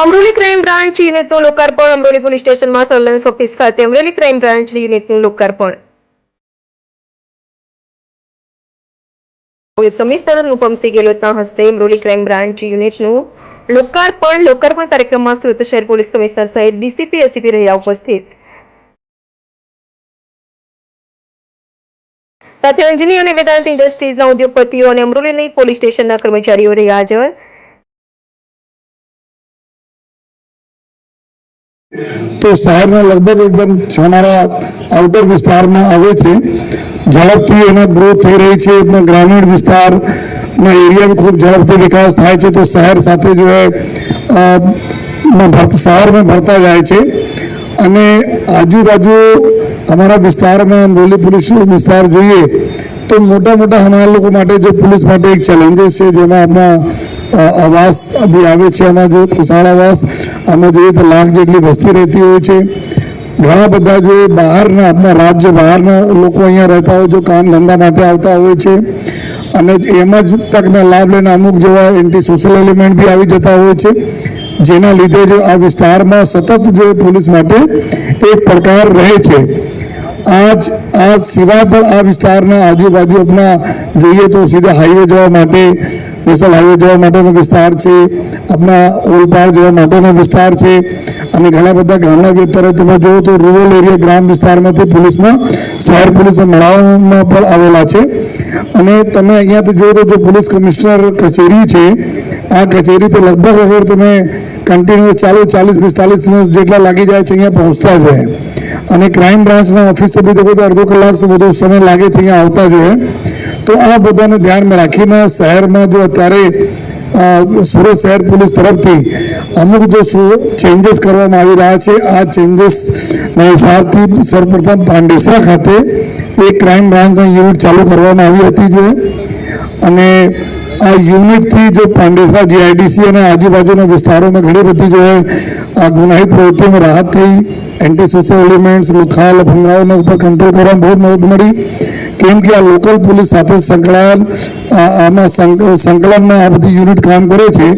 Amroli crime branch યુનિટનું લોકાર્પણ Amroli police સ્ટેશનમાં સર્વેલન્સ ઓફિસ ખાતે. અમરેલી ક્રાઇમ બ્રાન્ચ યુનિટનું લોકાર્પણ. સમિસ્તર અનુપમસિંહ ગેલોતના હસ્તે અમરોલી ક્રાઇમ બ્રાન્ચ યુનિટનું લોકાર્પણ લોકાર્પણ કાર્યક્રમમાં સુરત શહેર પોલીસ કમિશનર સહિત ડીસીપી એસીપી રહ્યા ઉપસ્થિત. સાથે અંજની અને વેદાંત ઇન્ડસ્ટ્રીઝના ઉદ્યોગપતિઓ અને અમરોલીની પોલીસ સ્ટેશનના કર્મચારીઓ રહ્યા હાજર. તો શહેરના લગભગ એકદમ અમારા આઉટર વિસ્તારમાં આવે છે. ઝડપથી એનો ગ્રોથ થઈ રહી છે. એમાં ગ્રામીણ વિસ્તારના એરિયામાં ખૂબ ઝડપથી વિકાસ થાય છે. તો શહેર સાથે જો શહેરમાં ભરતા જાય છે. અને આજુબાજુ અમારા વિસ્તારમાં બોલી પોલીસ વિસ્તાર જોઈએ તો મોટા મોટા અમારા લોકો માટે જો પોલીસ માટે એક ચેલેન્જીસ છે, જેમાં આપણા આવાસ બી આવે છે એમાં જો કુશાળ આવાસ, આમાં જોઈએ તો લાખ જેટલી વસ્તી રહેતી હોય છે. ઘણા બધા જો એ બહારના, આપણા રાજ્ય બહારના લોકો અહીંયા રહેતા હોય, જો કામ ધંધા માટે આવતા હોય છે. અને એમ જ તકના લાભ લઈને અમુક જેવા એન્ટી સોશિયલ એલિમેન્ટ બી આવી જતા હોય છે. જેના લીધે જો આ વિસ્તારમાં સતત જો પોલીસ માટે એક પડકાર રહે છે. આજ આ સિવાય પણ આ વિસ્તારના આજુબાજુ આપણા જોઈએ તો સીધા હાઈવે જવા માટે નેશનલ હાઈવે જવા માટેનો વિસ્તાર છે, આપણા ઓલપાડ જવા માટેનો વિસ્તાર છે, અને ઘણા બધા ગામડા વિસ્તારો તમે જુઓ તો રૂરલ એરિયા ગ્રામ વિસ્તારમાંથી પોલીસમાં, શહેર પોલીસ મળાવવામાં પણ આવેલા છે. અને તમે અહીંયાથી જુઓ તો જો પોલીસ કમિશનર કચેરી છે, આ કચેરી તો લગભગ અગર તમે કન્ટિન્યુ ચાલીસ ચાલીસ, પિસ્તાલીસ મિનિટ જેટલા લાગી જાય છે, અહીંયા પહોંચતા જ હોય અને ક્રાઇમ બ્રાન્ચના ઓફિસે બી તો અડધો કલાક સુધી બધો સમય લાગે છે અહીંયા આવતા જોઈએ તો આ બધાને ધ્યાનમાં રાખીને શહેરમાં જો અત્યારે સુરત શહેર પોલીસ તરફથી અમુક જો ચેન્જીસ કરવામાં આવી રહ્યા છે, આ ચેન્જીસના હિસાબથી સૌપ્રથમ પાંડેસરા ખાતે એક ક્રાઇમ બ્રાન્ચની યુનિટ ચાલુ કરવામાં આવી હતી જોઈએ અને આ યુનિટથી જો પાંડેસરા જીઆઈડીસી અને આજુબાજુના વિસ્તારોમાં ઘણી બધી જો આ ગુનાહિત પ્રવૃત્તિઓમાં રાહત થઈ એન્ટી સોશિયલ એલિમેન્ટ્સ લુખા લફંગાઓના ઉપર કંટ્રોલ કરવામાં બહુ મદદ મળી. કેમ કે આ લોકલ પોલીસ સાથે સંકળાયેલ આમાં સંક- સંકલનમાં આ બધી યુનિટ કામ કરે છે.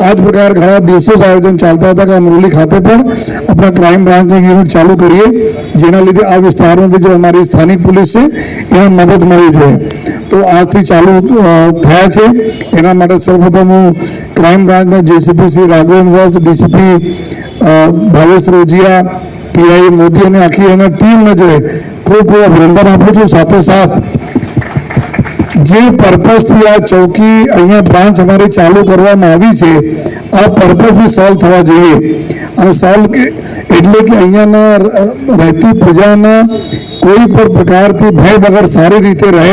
આ જ પ્રકાર ઘણા દિવસો આયોજન ચાલતા હતા કે અમરોલી ખાતે પણ આપણા ક્રાઇમ બ્રાન્ચની યુનિટ ચાલુ કરીએ. જેના લીધે આ વિસ્તારમાં બી જો અમારી સ્થાનિક પોલીસ છે એને મદદ મળી જોઈએ તો આજથી ચાલુ થયા છે. એના માટે સૌપ્રથમ હું ક્રાઇમ બ્રાન્ચના JCP Shri Raghavendra DCP Bhavesh Rojiya PI Modi અને આખી એના ટીમને જોઈએ ખૂબ ખૂબ અભિનંદન આપું છું. સાથે સાથ, જે પર્પઝથી આ ચોકી અહીંયા બ્રાન્ચ અમારી ચાલુ કરવામાં આવી છે, આ પર્પઝ બી સોલ્વ થવા જોઈએ. અને સોલ્વ એટલે કે અહીંયાના રહેતી પ્રજાના કોઈ પણ પ્રકારથી ભય વગર સારી રીતે રહે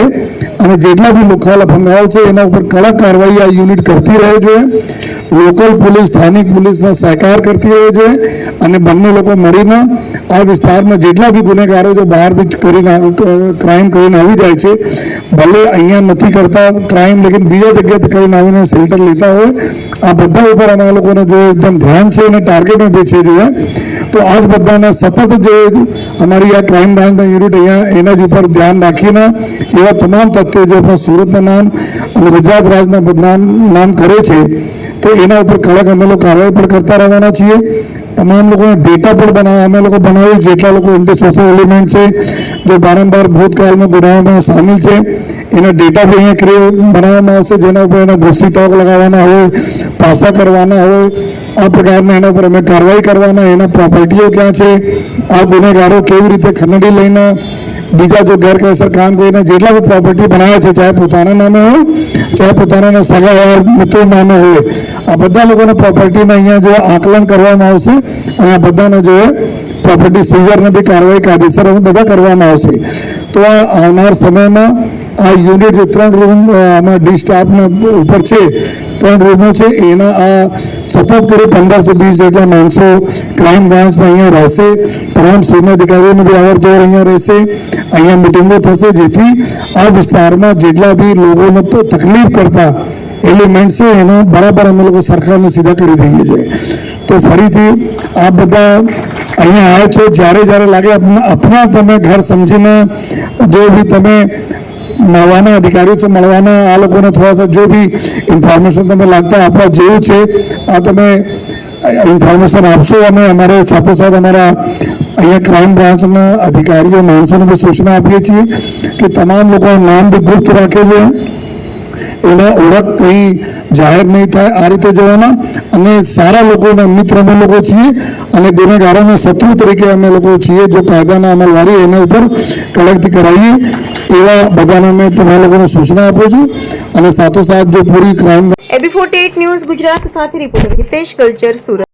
અને જેટલા બી લોકલ ભંગાઓ છે, એના ઉપર કડક કાર્યવાહી આ યુનિટ કરતી રહે જોઈએ લોકલ પોલીસ, સ્થાનિક પોલીસના સહકાર કરતી રહે જોઈએ અને બંને લોકો મળીને આ વિસ્તારમાં જેટલા બી ગુનેગારો છે, બહારથી કરીને ક્રાઇમ કરીને આવી જાય છે. ભલે અહીંયા નથી કરતા ક્રાઇમ, લેકિન બીજા જગ્યાએથી કરીને આવીને શેલ્ટર લેતા હોય. આ બધા ઉપર અમારા લોકોને જો એકદમ ધ્યાન છે અને ટાર્ગેટ બી છે જોઈએ તો આ જ બધાને સતત જે અમારી આ ક્રાઇમ બ્રાન્ચના યુનિટ અહીંયા એના જ ઉપર ધ્યાન રાખીને એવા તમામ તથ્યો જે આપણા સુરતના નામ અને ગુજરાત રાજના બદનામ નામ કરે છે, તો એના ઉપર કડક અમે લોકો કાર્યવાહી પણ કરતા રહેવાના છીએ. તમામ લોકોને ડેટા પણ બનાવે, અમે લોકો બનાવીએ જેટલા લોકો એન્ટી સોશિયલ એલિમેન્ટ છે, જે વારંવાર ભૂતકાળમાં ગુનાઓમાં સામેલ છે. એના ડેટા બી અહીંયા ક્રિએ બનાવવામાં આવશે, જેના ઉપર એના ભૂસી ટોક લગાવવાના હોય, પાસા કરવાના હોય, આ પ્રકારના એના ઉપર અમે કાર્યવાહી કરવાના, એના પ્રોપર્ટીઓ ક્યાં છે, આ ગુનેગારો કેવી રીતે ખનડી લઈને, બીજા જો ગેરકાયદેસર કામ કરીને જેટલા બી પ્રોપર્ટી બનાવે છે, ચાહે પોતાના નામે હોય, ચાહે પોતાના સગા યાર મિત્રો નામે હોય, આ બધા લોકોને પ્રોપર્ટીને અહીંયા જો આકલન કરવામાં આવશે, અને આ બધાને જો પ્રોપર્ટી સીઝરને બી કાર્યવાહી કાયદેસર બધા કરવામાં આવશે. તો આ આવનાર સમયમાં આ યુનિટ જે ત્રણ રૂમ આમાં ડી સ્ટાફના ઉપર છે, ત્રણ રૂમો છે. એના આ સતત કરી પંદરસો વીસ જેટલા માણસો ક્રાઇમ બ્રાન્ચના અહીંયા રહેશે. તમામ સિનિયર અધિકારીઓની બી અવર જવર અહીંયા રહેશે. અહીંયા મિટિંગો થશે, જેથી આ વિસ્તારમાં જેટલા બી લોકોને તકલીફ કરતા એલિમેન્ટ છે, એને બરાબર અમે લોકો સરકારને સીધા કરી દઈએ છીએ. તો ફરીથી આ બધા અહીંયા આવો છો. જ્યારે જ્યારે લાગે આપના તમે ઘર સમજીને, જો બી તમે મળવાના અધિકારીઓ છે, મળવાના આ લોકોને થોડા જો બી ઇન્ફોર્મેશન તમે લાગતા આપવા જેવું છે, આ તમે ઇન્ફોર્મેશન આપશો અને અમારે સાથોસાથ અમારા અહીંયા ક્રાઇમ બ્રાન્ચના અધિકારીઓ, માણસોને બી સૂચના આપીએ છીએ કે તમામ લોકોનું નામ બી ગુપ્ત રાખેલું એને ઓળખ કંઈ જાહેર નહીં થાય આ રીતે જોવાના. અને સારા લોકોના મિત્ર અમે લોકો છીએ અને ગુનેગારોના શત્રુ તરીકે અમે લોકો છીએ. જો કાયદાના અમલવારી એના ઉપર કડકથી કરાવીએ એવા બધાને મેં તમારા લોકોને સૂચના આપું છું અને સાથોસાથ જો પૂરી crime AB forty news Gujarat સાથે રિપોર્ટર હિતેશ કલ્ચર સુરત.